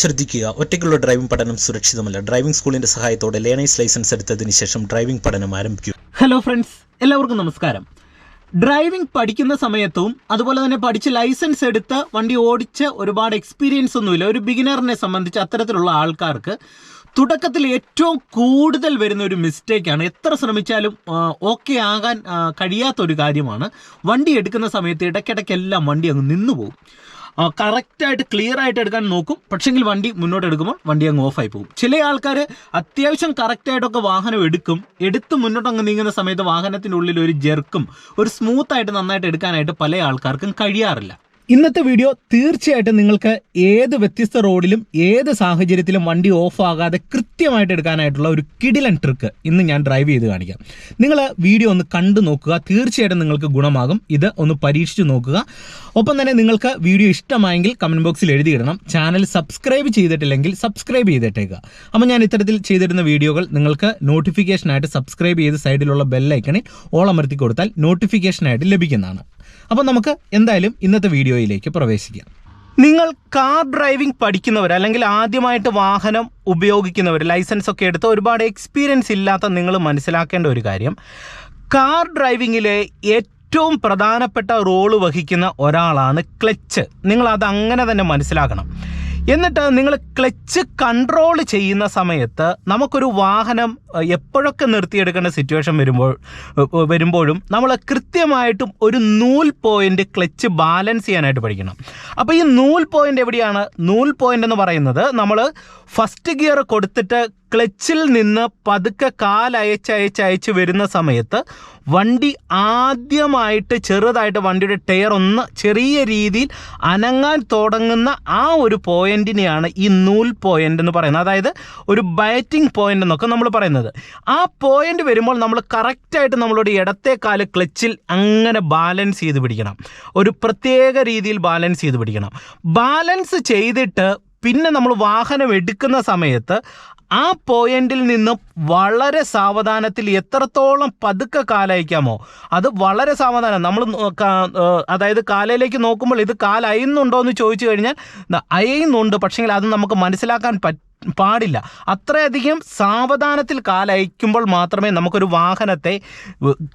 ശ്രദ്ധിക്കുക. ഒറ്റയ്ക്കുള്ള ഡ്രൈവിംഗ് പഠനം സുരക്ഷിതമല്ല. ഡ്രൈവിംഗ് സ്കൂളിന്റെ സഹായത്തോടെ ലേണേഴ്സ് ലൈസൻസ് എടുത്തതിന് ശേഷം ഡ്രൈവിംഗ് പഠനം ആരംഭിക്കും. ഹലോ ഫ്രണ്ട്സ് എല്ലാവർക്കും നമസ്കാരം. ഡ്രൈവിംഗ് പഠിക്കുന്ന സമയത്തും അതുപോലെ തന്നെ പഠിച്ച് ലൈസൻസ് എടുത്ത് വണ്ടി ഓടിച്ച് ഒരുപാട് എക്സ്പീരിയൻസ് ഒന്നുമില്ല. ഒരു ബിഗിനറിനെ സംബന്ധിച്ച് അത്തരത്തിലുള്ള ആൾക്കാർക്ക് തുടക്കത്തിൽ ഏറ്റവും കൂടുതൽ വരുന്ന ഒരു മിസ്റ്റേക്കാണ് എത്ര ശ്രമിച്ചാലും ഓക്കെ ആകാൻ കഴിയാത്തൊരു കാര്യമാണ്. വണ്ടി എടുക്കുന്ന സമയത്ത് ഇടയ്ക്കിടയ്ക്കെല്ലാം വണ്ടി അങ്ങ് നിന്നു പോകും കറക്റ്റായിട്ട് ക്ലിയർ ആയിട്ട് എടുക്കാൻ നോക്കും. പക്ഷെങ്കിൽ വണ്ടി മുന്നോട്ട് എടുക്കുമ്പോൾ വണ്ടി അങ്ങ് ഓഫായി പോകും. ചില ആൾക്കാർ അത്യാവശ്യം കറക്റ്റായിട്ടൊക്കെ വാഹനം എടുക്കും. എടുത്ത് മുന്നോട്ട് അങ്ങ് നീങ്ങുന്ന സമയത്ത് വാഹനത്തിന്റെ ഉള്ളിൽ ഒരു ജെർക്കും ഒരു സ്മൂത്തായിട്ട് നന്നായിട്ട് എടുക്കാനായിട്ട് പല ആൾക്കാർക്കും കഴിയാറില്ല. ഇന്നത്തെ വീഡിയോ തീർച്ചയായിട്ടും നിങ്ങൾക്ക് ഏത് വ്യത്യസ്ത റോഡിലും ഏത് സാഹചര്യത്തിലും വണ്ടി ഓഫ് ആകാതെ കൃത്യമായിട്ട് എടുക്കാനായിട്ടുള്ള ഒരു കിടിലൻ ട്രിക്ക് ഇന്ന് ഞാൻ ഡ്രൈവ് ചെയ്ത് കാണിക്കാം. നിങ്ങൾ വീഡിയോ ഒന്ന് കണ്ടു നോക്കുക. തീർച്ചയായിട്ടും നിങ്ങൾക്ക് ഗുണമാകും. ഇത് ഒന്ന് പരീക്ഷിച്ചു നോക്കുക. ഒപ്പം തന്നെ നിങ്ങൾക്ക് വീഡിയോ ഇഷ്ടമായെങ്കിൽ കമന്റ് ബോക്സിൽ എഴുതിയിടണം. ചാനൽ സബ്സ്ക്രൈബ് ചെയ്തിട്ടില്ലെങ്കിൽ സബ്സ്ക്രൈബ് ചെയ്തിട്ടേക്കുക. അപ്പോൾ ഞാൻ ഇത്തരത്തിൽ ചെയ്തിരുന്ന വീഡിയോകൾ നിങ്ങൾക്ക് നോട്ടിഫിക്കേഷനായിട്ട് സബ്സ്ക്രൈബ് ചെയ്ത് സൈഡിലുള്ള ബെല്ലൈക്കണിൽ ഓളമർത്തി കൊടുത്താൽ നോട്ടിഫിക്കേഷനായിട്ട് ലഭിക്കുന്നതാണ്. അപ്പോൾ നമുക്ക് എന്തായാലും ഇന്നത്തെ വീഡിയോയിലേക്ക് പ്രവേശിക്കാം. നിങ്ങൾ കാർ ഡ്രൈവിംഗ് പഠിക്കുന്നവർ അല്ലെങ്കിൽ ആദ്യമായിട്ട് വാഹനം ഉപയോഗിക്കുന്നവർ ലൈസൻസ് ഒക്കെ എടുത്ത് ഒരുപാട് എക്സ്പീരിയൻസ് ഇല്ലാത്ത നിങ്ങൾ മനസ്സിലാക്കേണ്ട ഒരു കാര്യം. കാർ ഡ്രൈവിങ്ങിലെ ഏറ്റവും പ്രധാനപ്പെട്ട റോൾ വഹിക്കുന്ന ഒരാളാണ് ക്ലച്ച്. നിങ്ങൾ അത് അങ്ങനെ തന്നെ മനസ്സിലാക്കണം. എന്നിട്ട് നിങ്ങൾ ക്ലച്ച് കൺട്രോൾ ചെയ്യുന്ന സമയത്ത് നമുക്കൊരു വാഹനം എപ്പോഴൊക്കെ നിർത്തിയെടുക്കേണ്ട സിറ്റുവേഷൻ വരുമ്പോൾ വരുമ്പോഴും നമ്മൾ കൃത്യമായിട്ടും ഒരു നൂൽ പോയിന്റ് ക്ലച്ച് ബാലൻസ് ചെയ്യാനായിട്ട് പഠിക്കണം. അപ്പോൾ ഈ നൂൽ പോയിന്റ് എവിടെയാണ്? നൂൽ പോയിന്റ് എന്ന് പറയുന്നത് നമ്മൾ ഫസ്റ്റ് ഗിയർ കൊടുത്തിട്ട് ക്ലച്ചിൽ നിന്ന് പതുക്കെ കാലയച്ചയച്ചയച്ച് വരുന്ന സമയത്ത് വണ്ടി ആദ്യമായിട്ട് ചെറുതായിട്ട് വണ്ടിയുടെ ടയർ ഒന്ന് ചെറിയ രീതിയിൽ അനങ്ങാൻ തുടങ്ങുന്ന ആ ഒരു പോയിന്റിനെയാണ് ഈ നൂൽ പോയിന്റ് എന്ന് പറയുന്നത്. അതായത് ഒരു ബൈറ്റിംഗ് പോയിന്റ് എന്നൊക്കെ നമ്മൾ പറയുന്നത്. ആ പോയിന്റ് വരുമ്പോൾ നമ്മൾ കറക്റ്റായിട്ട് നമ്മളുടെ ഇടത്തെ കാൽ ക്ലച്ചിൽ അങ്ങനെ ബാലൻസ് ചെയ്ത് പിടിക്കണം. ഒരു പ്രത്യേക രീതിയിൽ ബാലൻസ് ചെയ്ത് പിടിക്കണം. ബാലൻസ് ചെയ്തിട്ട് പിന്നെ നമ്മൾ വാഹനം എടുക്കുന്ന സമയത്ത് ആ പോയിന്റിൽ നിന്നും വളരെ സാവധാനത്തിൽ എത്രത്തോളം പതുക്കെ കാലയക്കാമോ അത് വളരെ സാവധാനം. നമ്മൾ അതായത് കാലയിലേക്ക് നോക്കുമ്പോൾ ഇത് കാലയുന്നുണ്ടോ എന്ന് ചോദിച്ചു കഴിഞ്ഞാൽ അയയുന്നുണ്ട്. പക്ഷേ അത് നമുക്ക് മനസ്സിലാക്കാൻ പറ്റും പാടില്ല. അത്രയധികം സാവധാനത്തിൽ കാലയക്കുമ്പോൾ മാത്രമേ നമുക്കൊരു വാഹനത്തെ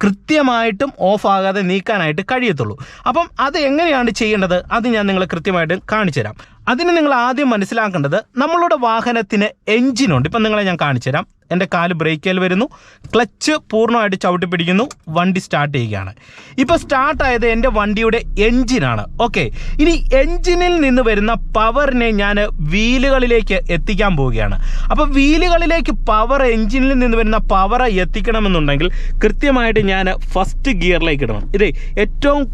കൃത്യമായിട്ടും ഓഫാകാതെ നീക്കാനായിട്ട് കഴിയത്തുള്ളൂ. അപ്പം അത് എങ്ങനെയാണ് ചെയ്യേണ്ടത്? അത് ഞാൻ നിങ്ങളെ കൃത്യമായിട്ട് കാണിച്ചു തരാം അതിന് നിങ്ങൾ ആദ്യം മനസ്സിലാക്കേണ്ടത് നമ്മളുടെ വാഹനത്തിന് എഞ്ചിനുണ്ട്. ഇപ്പം നിങ്ങളെ ഞാൻ കാണിച്ചു തരാം. എന്റെ കാൽ ബ്രേക്കിൽ വരുന്നു. ക്ലച്ച് പൂർണമായിട്ട് ചവിട്ടി പിടിക്കുന്നു വണ്ടി സ്റ്റാർട്ട് ചെയ്യുകയാണ്. ഇപ്പോൾ സ്റ്റാർട്ടായത് എന്റെ വണ്ടിയുടെ എഞ്ചിനാണ്. ഓക്കെ ഇനി എഞ്ചിനിൽ നിന്ന് വരുന്ന പവറിനെ ഞാൻ വീലുകളിലേക്ക് എത്തിക്കാൻ പോവുകയാണ്. അപ്പോൾ വീലുകളിലേക്ക് പവർ എഞ്ചിനിൽ നിന്ന് വരുന്ന പവർ എത്തിക്കണമെന്നുണ്ടെങ്കിൽ കൃത്യമായിട്ട് ഞാൻ ഫസ്റ്റ് ഗിയറിലേക്ക് ഇടണം. ഇതേ ഏറ്റവും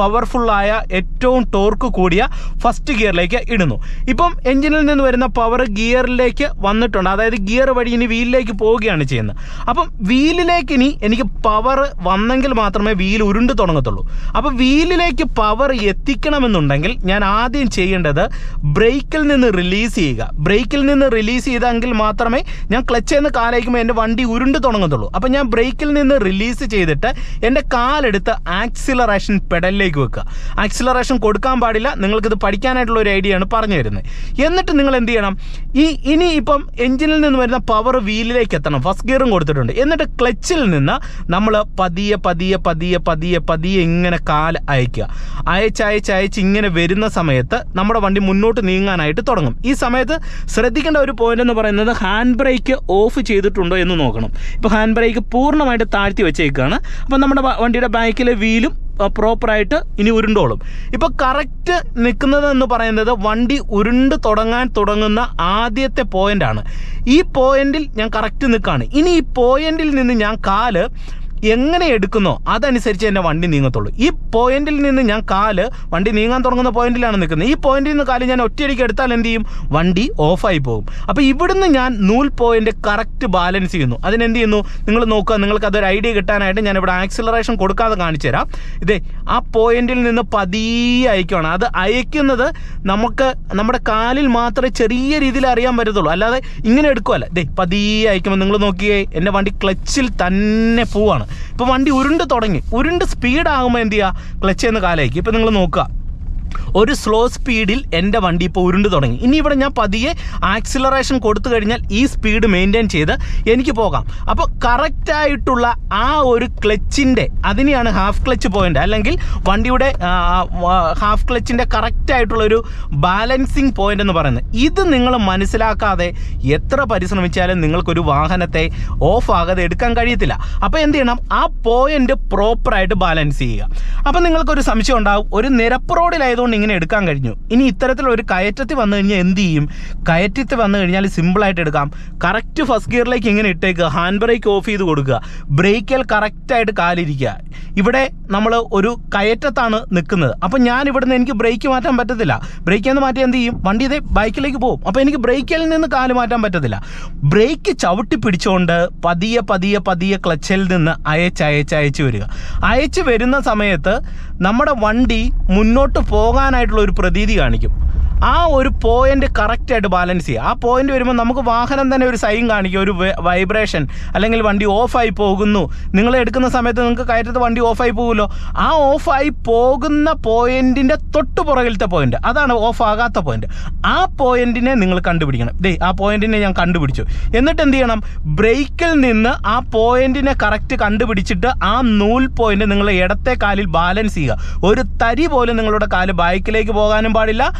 പവർഫുള്ളായ ഏറ്റവും ടോർക്ക് കൂടിയ ഫസ്റ്റ് ഗിയറിലേക്ക് ഇടുന്നു. ഇപ്പം എഞ്ചിനിൽ നിന്ന് വരുന്ന പവർ ഗിയറിലേക്ക് വന്നിട്ടുണ്ട്. അതായത് ഗിയർ വഴി ഇനി വീലിലേക്ക് പോവുകയാണ് ചെയ്യുന്നത്. അപ്പം വീലിലേക്ക് ഇനി എനിക്ക് പവർ വന്നെങ്കിൽ മാത്രമേ വീൽ ഉരുണ്ട് തുടങ്ങത്തുള്ളൂ. അപ്പം വീലിലേക്ക് പവർ എത്തിക്കണമെന്നുണ്ടെങ്കിൽ ഞാൻ ആദ്യം ചെയ്യേണ്ടത് ബ്രേക്കിൽ നിന്ന് റിലീസ് ചെയ്യുക. ബ്രേക്കിൽ നിന്ന് റിലീസ് ചെയ്തെങ്കിൽ മാത്രമേ ഞാൻ ക്ലച്ച് എന്ന് കാലയക്കുമ്പോൾ എന്റെ വണ്ടി ഉരുണ്ട് തുടങ്ങത്തുള്ളൂ. അപ്പം ഞാൻ ബ്രേക്കിൽ നിന്ന് റിലീസ് ചെയ്തിട്ട് എന്റെ കാലെടുത്ത് ആക്സിലറേഷൻ പെഡലിലേക്ക് വെക്കുക. ആക്സിലറേഷൻ കൊടുക്കാൻ പാടില്ല. നിങ്ങൾക്കിത് പഠിക്കാനായിട്ടുള്ള ഒരു ഐഡിയ ആണ് പറഞ്ഞു തരുന്നത്. എന്നിട്ട് നിങ്ങൾ എന്ത് ചെയ്യണം? ഈ ഇനി ഇപ്പം എഞ്ചിനിൽ നിന്ന് വരുന്ന പവർ വീലിലേക്ക് എത്തണം. ഫസ്റ്റ് ഗിയറും കൊടുത്തിട്ടുണ്ട്. എന്നിട്ട് ക്ലച്ചിൽ നിന്ന് നമ്മൾ പതിയെ പതിയെ പതിയെ പതിയെ പതിയെ ഇങ്ങനെ കാൽ അയക്കുക അയച്ച് അയച്ച് അയച്ച് ഇങ്ങനെ വരുന്ന സമയത്ത് നമ്മുടെ വണ്ടി മുന്നോട്ട് നീങ്ങാനായിട്ട് തുടങ്ങും. ഈ സമയത്ത് ശ്രദ്ധിക്കേണ്ട ഒരു പോയിന്റ് എന്ന് പറയുന്നത് ഹാൻഡ് ബ്രേക്ക് ഓഫ് ചെയ്തിട്ടുണ്ടോ എന്ന് നോക്കണം. ഇപ്പോൾ ഹാൻഡ് ബ്രേക്ക് പൂർണമായിട്ട് താഴ്ത്തി വെച്ചേക്കാണ്. അപ്പം നമ്മുടെ വണ്ടിയുടെ ബാക്കിലെ വീലും പ്രോപ്പറായിട്ട് ഇനി ഉരുണ്ടോളും. ഇപ്പോൾ കറക്റ്റ് നിൽക്കുന്നത് എന്ന് പറയുന്നത് വണ്ടി ഉരുണ്ട് തുടങ്ങാൻ തുടങ്ങുന്ന ആദ്യത്തെ പോയിന്റാണ് ഈ പോയിന്റിൽ ഞാൻ കറക്റ്റ് നിൽക്കുകയാണ് ഇനി ഈ പോയിന്റിൽ നിന്ന് ഞാൻ കാൽ എങ്ങനെ എടുക്കുന്നോ അതനുസരിച്ച് എന്റെ വണ്ടി നീങ്ങത്തുള്ളൂ. ഈ പോയിന്റിൽ നിന്ന് ഞാൻ കാൽ വണ്ടി നീങ്ങാൻ തുടങ്ങുന്ന പോയിന്റിലാണ് നിൽക്കുന്നത്. ഈ പോയിന്റിൽ നിന്ന് കാൽ ഞാൻ ഒറ്റയടിക്ക് എടുത്താൽ എന്ത് ചെയ്യും? വണ്ടി ഓഫായി പോകും. അപ്പോൾ ഇവിടുന്ന് ഞാൻ നൂൽ പോയിന്റ് കറക്റ്റ് ബാലൻസ് ചെയ്യുന്നു. അതിനെന്ത് ചെയ്യുന്നു? നിങ്ങൾ നോക്കുക നിങ്ങൾക്ക് അതൊരു ഐഡിയ കിട്ടാനായിട്ട് ഞാൻ ഇവിടെ ആക്സിലറേഷൻ കൊടുക്കാതെ കാണിച്ചു തരാം. ഇതേ ആ പോയിന്റിൽ നിന്ന് പതിയെ അയക്കുകയാണ് അത് അയക്കുന്നത് നമുക്ക് നമ്മുടെ കാലിൽ മാത്രമേ ചെറിയ രീതിയിൽ അറിയാൻ പറ്റത്തുള്ളൂ. അല്ലാതെ ഇങ്ങനെ എടുക്കുമല്ലേ ദേ പതിയെ അയക്കുമ്പോൾ നിങ്ങൾ നോക്കിയേ എന്റെ വണ്ടി ക്ലച്ചിൽ തന്നെ പോവാണ്. ഇപ്പോൾ വണ്ടി ഉരുണ്ട് തുടങ്ങി. ഉരുണ്ട് സ്പീഡ് ആകുമ്പോൾ എന്ത് ചെയ്യുക ക്ലച്ച് എന്ന് കാലയക്കും. ഇപ്പോൾ നിങ്ങൾ നോക്കുക. ഒരു സ്ലോ സ്പീഡിൽ എന്റെ വണ്ടി ഇപ്പോൾ ഉരുണ്ട് തുടങ്ങി. ഇനി ഇവിടെ ഞാൻ പതിയെ ആക്സിലറേഷൻ കൊടുത്തു കഴിഞ്ഞാൽ ഈ സ്പീഡ് മെയിന്റെയിൻ ചെയ്ത് എനിക്ക് പോകാം. അപ്പോൾ കറക്റ്റായിട്ടുള്ള ആ ഒരു ക്ലച്ചിന്റെ അതിനെയാണ് ഹാഫ് ക്ലച്ച് പോയിന്റ് അല്ലെങ്കിൽ വണ്ടിയുടെ ഹാഫ് ക്ലച്ചിന്റെ കറക്റ്റായിട്ടുള്ളൊരു ബാലൻസിങ് പോയിന്റ് എന്ന് പറയുന്നത്. ഇത് നിങ്ങൾ മനസ്സിലാക്കാതെ എത്ര പരിശ്രമിച്ചാലും നിങ്ങൾക്കൊരു വാഹനത്തെ ഓഫ് ആകാതെ എടുക്കാൻ കഴിയത്തില്ല. അപ്പോൾ എന്ത് ചെയ്യണം? ആ പോയിന്റ് പ്രോപ്പറായിട്ട് ബാലൻസ് ചെയ്യുക. അപ്പം നിങ്ങൾക്കൊരു സംശയം ഉണ്ടാവും. ഒരു നിരപ്പ് റോഡിലായതുകൊണ്ട് ഇങ്ങനെ എടുക്കാൻ കഴിഞ്ഞു. ഇനി ഇത്തരത്തിലുള്ള ഒരു കയറ്റത്തിൽ വന്നു കഴിഞ്ഞാൽ എന്ത് ചെയ്യും? കയറ്റത്തിൽ വന്നു കഴിഞ്ഞാൽ സിമ്പിളായിട്ട് എടുക്കാം. കറക്റ്റ് ഫസ്റ്റ് ഗിയറിലേക്ക് ഇങ്ങനെ ഇട്ടേക്കുക. ഹാൻഡ് ബ്രേക്ക് ഓഫ് ചെയ്ത് കൊടുക്കുക. ബ്രേക്കിൽ കറക്റ്റായിട്ട് കാലിരിക്കുക. ഇവിടെ നമ്മൾ ഒരു കയറ്റത്താണ് നിൽക്കുന്നത് അപ്പം ഞാൻ ഇവിടുന്ന് എനിക്ക് ബ്രേക്ക് മാറ്റാൻ പറ്റത്തില്ല. ബ്രേക്കിൽ നിന്ന് മാറ്റി എന്ത് ചെയ്യും? വണ്ടി ഇതേ ബൈക്കിലേക്ക് പോകും. അപ്പോൾ എനിക്ക് ബ്രേക്കിൽ നിന്ന് കാൽ മാറ്റാൻ പറ്റത്തില്ല. ബ്രേക്ക് ചവിട്ടി പിടിച്ചുകൊണ്ട് പതിയെ പതിയെ പതിയെ ക്ലച്ചിൽ നിന്ന് അയച്ച് അയച്ച് അയച്ച് വരിക. അയച്ച് വരുന്ന സമയത്ത് നമ്മുടെ വണ്ടി മുന്നോട്ട് പോകാനായിട്ടുള്ള ഒരു പ്രതീതി കാണിക്കും. ആ ഒരു പോയിന്റ് കറക്റ്റായിട്ട് ബാലൻസ് ചെയ്യുക. ആ പോയിന്റ് വരുമ്പോൾ നമുക്ക് വാഹനം തന്നെ ഒരു സൈൻ കാണിക്കും ഒരു വൈബ്രേഷൻ അല്ലെങ്കിൽ വണ്ടി ഓഫായി പോകുന്നു. നിങ്ങൾ എടുക്കുന്ന സമയത്ത് നിങ്ങൾക്ക് കയറ്റത്ത് വണ്ടി ഓഫായി പോകുമല്ലോ ആ ഓഫായി പോകുന്ന പോയിന്റിന്റെ തൊട്ട് പുറകിലത്തെ പോയിന്റ് അതാണ് ഓഫ് ആകാത്ത പോയിന്റ് ആ പോയിന്റിനെ നിങ്ങൾ കണ്ടുപിടിക്കണം. ദേ ആ പോയിന്റിനെ ഞാൻ കണ്ടുപിടിച്ചു. എന്നിട്ട് എന്ത് ചെയ്യണം? ബ്രേക്കിൽ നിന്ന് ആ പോയിന്റിനെ കറക്റ്റ് കണ്ടുപിടിച്ചിട്ട് ആ നൂൽ പോയിന്റ് നിങ്ങൾ ഇടത്തെ കാലിൽ ബാലൻസ് ചെയ്യുക. ഒരു തരി പോലും നിങ്ങളുടെ കാൽ ബൈക്കിലേക്ക് പോകാനും പാടില്ല.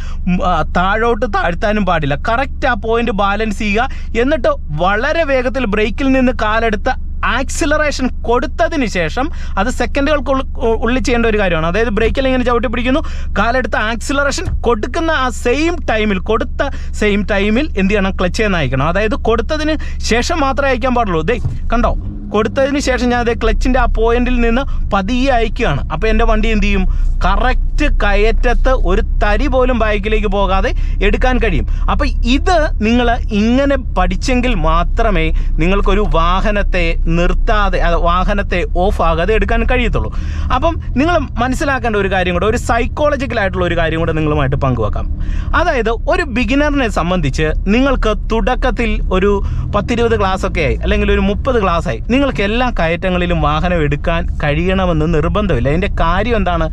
താഴോട്ട് താഴ്ത്താനും പാടില്ല. കറക്റ്റ് ആ പോയിന്റ് ബാലൻസ് ചെയ്യുക. എന്നിട്ട് വളരെ വേഗത്തിൽ ബ്രേക്കിൽ നിന്ന് കാലെടുത്ത് ആക്സിലറേഷൻ കൊടുത്തതിന് ശേഷം അത് സെക്കൻഡുകൾക്ക് ഉള്ളിൽ ചെയ്യേണ്ട ഒരു കാര്യമാണ്. അതായത് ബ്രേക്കിൽ ഇങ്ങനെ ചവിട്ടി പിടിക്കുന്നു. കാലെടുത്ത് ആക്സിലറേഷൻ കൊടുക്കുന്ന ആ സെയിം ടൈമിൽ കൊടുത്ത സെയിം ടൈമിൽ എന്ത് ചെയ്യണം? ക്ലച്ച് ചെയ്യുന്ന അയക്കണം. അതായത് കൊടുത്തതിന് ശേഷം മാത്രമേ അയക്കാൻ പാടുള്ളൂ. ദേ കണ്ടോ? കൊടുത്തതിന് ശേഷം ഞാൻ അതേ ക്ലച്ചിന്റെ ആ പോയിന്റിൽ നിന്ന് പതിയെ അയക്കുകയാണ്. അപ്പോൾ എന്റെ വണ്ടി എന്ത് ചെയ്യും? കറക്റ്റ് കയറ്റത്ത് ഒരു തരി പോലും ബൈക്കിലേക്ക് പോകാതെ എടുക്കാൻ കഴിയും. അപ്പോൾ ഇത് നിങ്ങൾ ഇങ്ങനെ പഠിച്ചെങ്കിൽ മാത്രമേ നിങ്ങൾക്കൊരു വാഹനത്തെ നിർത്താതെ വാഹനത്തെ ഓഫ് ആകാതെ എടുക്കാൻ കഴിയത്തുള്ളൂ. അപ്പം നിങ്ങൾ മനസ്സിലാക്കേണ്ട ഒരു കാര്യം കൂടെ ഒരു സൈക്കോളജിക്കൽ ആയിട്ടുള്ള ഒരു കാര്യം കൂടെ നിങ്ങളുമായിട്ട് പങ്കുവെക്കാം. അതായത് ഒരു ബിഗിനറിനെ സംബന്ധിച്ച് നിങ്ങൾക്ക് തുടക്കത്തിൽ ഒരു പത്തിരുപത് ക്ലാസ്സൊക്കെ ആയി അല്ലെങ്കിൽ ഒരു മുപ്പത് ക്ലാസ് ആയി നിങ്ങൾക്ക് എല്ലാ കയറ്റങ്ങളിലും വാഹനം എടുക്കാൻ കഴിയണമെന്ന് നിർബന്ധമില്ല. അതിന്റെ കാര്യം എന്താണ്?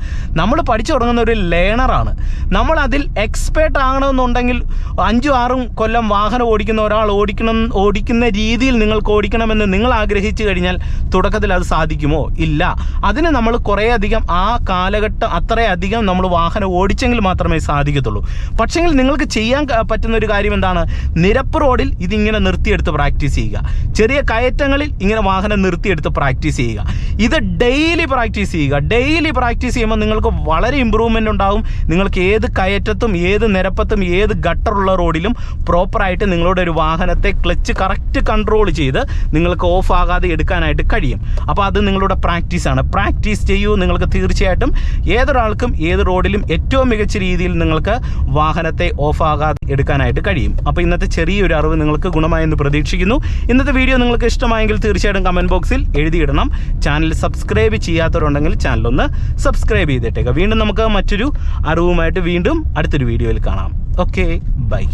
നമ്മൾ പഠിച്ചു തുടങ്ങുന്ന ഒരു ലേണറാണ് നമ്മൾ അതിൽ എക്സ്പേർട്ട് ആകണമെന്നുണ്ടെങ്കിൽ അഞ്ചും ആറും കൊല്ലം വാഹനം ഓടിക്കുന്ന ഒരാൾ ഓടിക്കണം ഓടിക്കുന്ന രീതിയിൽ നിങ്ങൾക്ക് ഓടിക്കണമെന്ന് നിങ്ങൾ ആഗ്രഹിച്ചു കഴിഞ്ഞാൽ തുടക്കത്തിൽ അത് സാധിക്കുമോ? ഇല്ല. അതിന് നമ്മൾ കുറേയധികം ആ കാലഘട്ടം അത്രയധികം നമ്മൾ വാഹനം ഓടിച്ചെങ്കിൽ മാത്രമേ സാധിക്കത്തുള്ളൂ. പക്ഷെങ്കിൽ നിങ്ങൾക്ക് ചെയ്യാൻ പറ്റുന്ന ഒരു കാര്യം എന്താണ്? നിരപ്പ് റോഡിൽ ഇതിങ്ങനെ നിർത്തിയെടുത്ത് പ്രാക്ടീസ് ചെയ്യുക. ചെറിയ കയറ്റങ്ങളിൽ ഇങ്ങനെ വാഹനം നിർത്തിയെടുത്ത് പ്രാക്ടീസ് ചെയ്യുക. ഇത് ഡെയിലി പ്രാക്ടീസ് ചെയ്യുക. ഡെയിലി പ്രാക്ടീസ് ചെയ്യുമ്പോൾ നിങ്ങൾക്ക് വളരെ ഇമ്പ്രൂവ്മെന്റ് ഉണ്ടാവും. നിങ്ങൾക്ക് ഏത് കയറ്റത്തും ഏത് നിരപ്പത്തും ഏത് ഗട്ടറുള്ള റോഡിലും പ്രോപ്പറായിട്ട് നിങ്ങളുടെ ഒരു വാഹനത്തെ ക്ലച്ച് കറക്റ്റ് കൺട്രോൾ ചെയ്ത് നിങ്ങൾക്ക് ഓഫ് ആകാതെ എടുക്കാനായിട്ട് കഴിയും. അപ്പോൾ അത് നിങ്ങളുടെ പ്രാക്ടീസാണ് പ്രാക്ടീസ് ചെയ്യൂ നിങ്ങൾക്ക് തീർച്ചയായിട്ടും. ഏതൊരാൾക്കും ഏത് റോഡിലും ഏറ്റവും മികച്ച രീതിയിൽ നിങ്ങൾക്ക് വാഹനത്തെ ഓഫ് ആകാതെ എടുക്കാനായിട്ട് കഴിയും. അപ്പോൾ ഇന്നത്തെ ചെറിയൊരു അറിവ് നിങ്ങൾക്ക് ഗുണമായെന്ന് പ്രതീക്ഷിക്കുന്നു. ഇന്നത്തെ വീഡിയോ നിങ്ങൾക്ക് ഇഷ്ടമായെങ്കിൽ തീർച്ചയായിട്ടും കമന്റ് ബോക്സിൽ എഴുതിയിടണം. ചാനൽ സബ്സ്ക്രൈബ് ചെയ്യാത്തവരുണ്ടെങ്കിൽ ചാനലൊന്ന് സബ്സ്ക്രൈബ് സബ്സ്ക്രൈബ് ചെയ്തിട്ടേക്കുക വീണ്ടും നമുക്ക് മറ്റൊരു അറിവുമായിട്ട് വീണ്ടും അടുത്തൊരു വീഡിയോയിൽ കാണാം. Okay bye